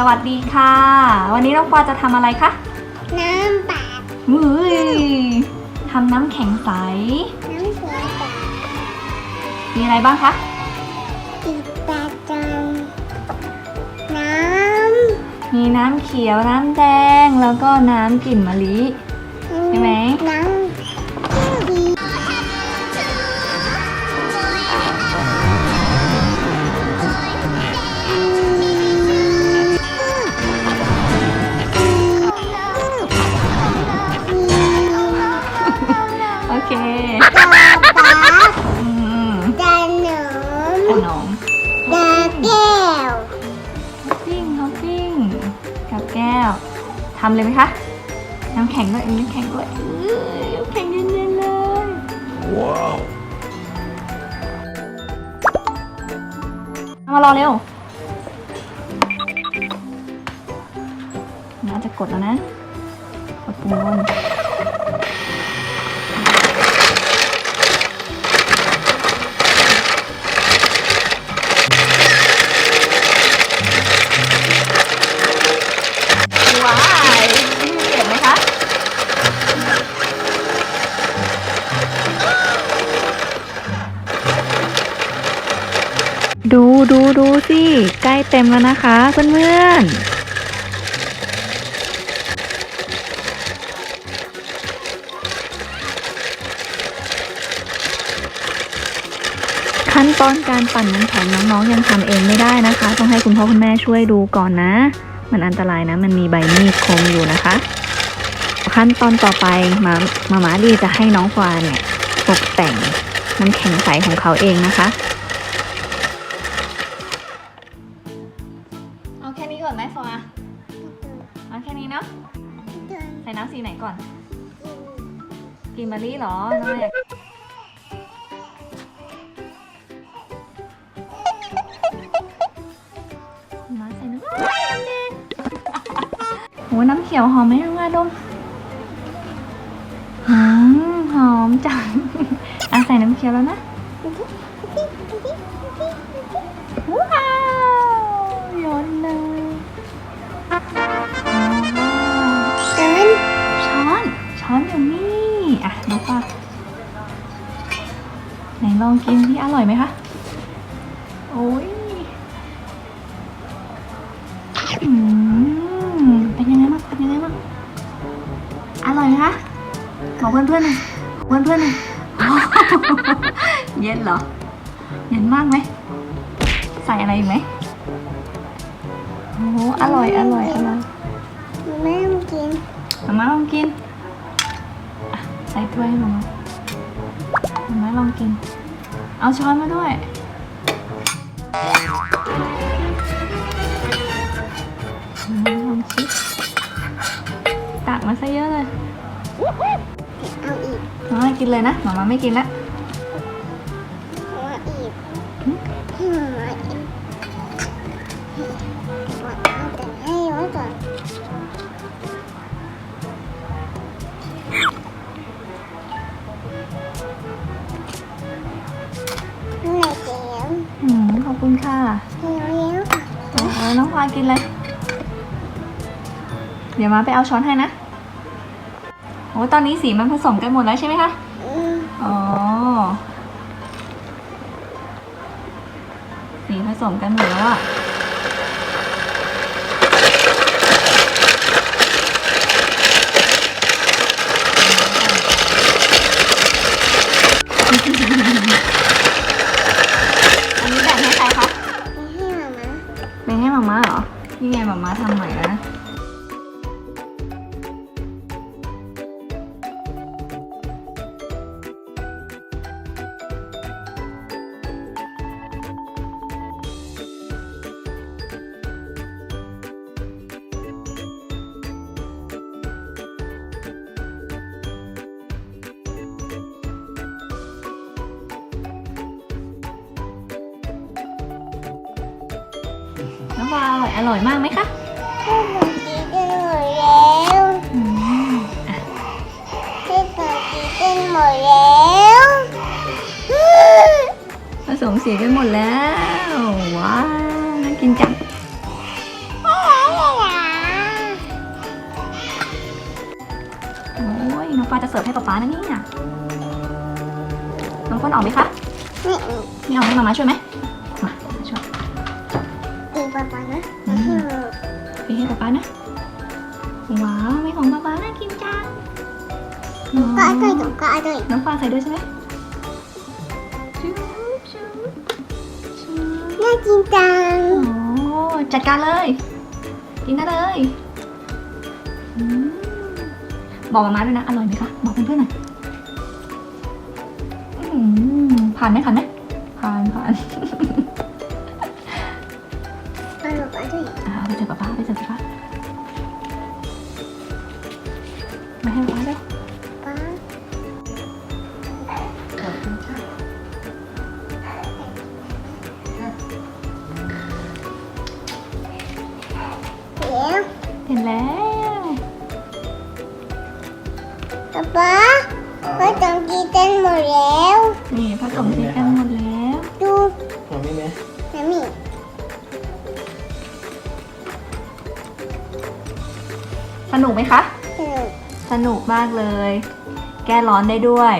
สวัสดีค่ะ วันนี้น้องปอจะทำอะไรคะน้ำปาดมือทำน้ำแข็งใส น้ำเสือปาดมีอะไรบ้างคะติดตาจังน้มีน้ำเขียวน้ำแดงแล้วก็น้ำกลิ่นมะลิ เคตาปาดอืมตาหนมขนมตาแก้วฮอปปิ้งฮอปปิ้งกับแก้วทำเลยไหมคะน้ำแข็งด้วยมีน้ำแข็งด้วยอื้อน้ำแข็งเย็นๆเลยว้าวเอามารอเร็วน่าจะกดแล้วนะกดปุ่มบน ดูดูดูสิใกล้เต็มแล้วนะคะเพื่อนๆขั้นตอนการปั่นน้ำแข็งน้องๆยังทำเองไม่ได้นะคะ ต้องให้คุณพ่อคุณแม่ช่วยดูก่อนนะ มันอันตรายนะ มันมีใบมีดคมอยู่นะคะ ขั้นตอนต่อไปมามามาดีจะให้น้องฟาเนี่ยตกแต่งน้ำแข็งใสของเขาเองนะคะ กรีนเบอร์รี่เหรอน้อยอยากมาใส่น้ำน้ำแดงโหน้ำเขียวหอมไหมน้องว่าดมหืมหอมจังอะใส่น้ำเขียวแล้วนะว้าวโยนเลย อะน้องปาไหนลองกินที่อร่อยไหมคะ โอ้ยอืมเป็นยังไงบ้างเป็นยังไงบ้างอร่อยไหมคะบอกเพื่อนๆหน่อยบอกเพื่อนๆหน่อยอ๋อเย็นเหรอ เย็นมากไหม ใส่อะไรอีกไหมโอ้โหอร่อย อร่อย อร่อยแม่มากินมาม่าลองกินอะใส่ถ้วยให้มาม่ามาม่าลองกิน เอาช้อนมาด้วย ลองชิมตักมาซะเยอะเลย เอาอีก มาม่ากินเลยนะมาม่าไม่กินละ คุณค่ะเสียงเลี้ยงเอาน้องควายกินเลย เดี๋ยวมาไปเอาช้อนให้นะโอ้ตอนนี้สีมันผสมกันหมดแล้วใช่ไหมคะอืมอ๋อ สีผสมกันหมดแล้วอะ นี่ไงหมามาทำใหม่แล้วนะำปลาอร่อยอร่อยมากไหมคะก็หมดกินกันหมดแล้วอืมอะงกินกันหมดแล้วผสมสีไปหมดแล้วว้าน่ากินจังโอ้ยน้องฟ้าจะเสิร์ฟให้ป๊าป๊านะเนี่ยน้องฟ้นออกไหมคะไม่ออกไม่ออกให้มามาช่วยไหม ตีป๊าป๊านะอืมไปให้ป๊าป๊านะ ว้าวไม่ของป๊าป๊าน่ากินจังก็อร่อยหนูก็อร่อยน้องฟ้าใส่ด้วยใช่ไหมชูชูชูน่ากินจังโอ้จัดการเลย กินได้เลยอืมบอกมาม่าด้วยนะ อร่อยไหมคะ บอกเพื่อนๆหน่อยอื้อหือผ่านไหมผ่านไหมผ่านผ่าน อร่อยอร่อยอ่าไปเจอป๊าป๊าไปเจอป๊าป๊ามาให้ป๊าป๊าเลยป๊าเดี๋ยวเห็นแล้วป๊าป๊าพ่อต้องกินเต้นหมดแล้ว นี่ผสมสีกันหมดแล้ว ดูหอมไหมแม่น้ำมี สนุกไหมคะ สนุกสนุกมากเลย แก้ร้อนได้ด้วย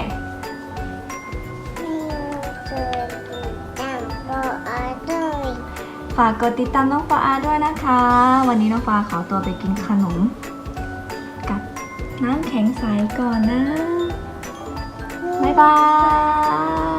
ไม่รู้จะกินจังก็อร่อยฝากกดติดตามน้องฟ้าอาด้วยนะคะ วันนี้น้องฟ้าขอตัวไปกินขนม กับน้ำแข็งใสก่อนนะ บ๊ายบาย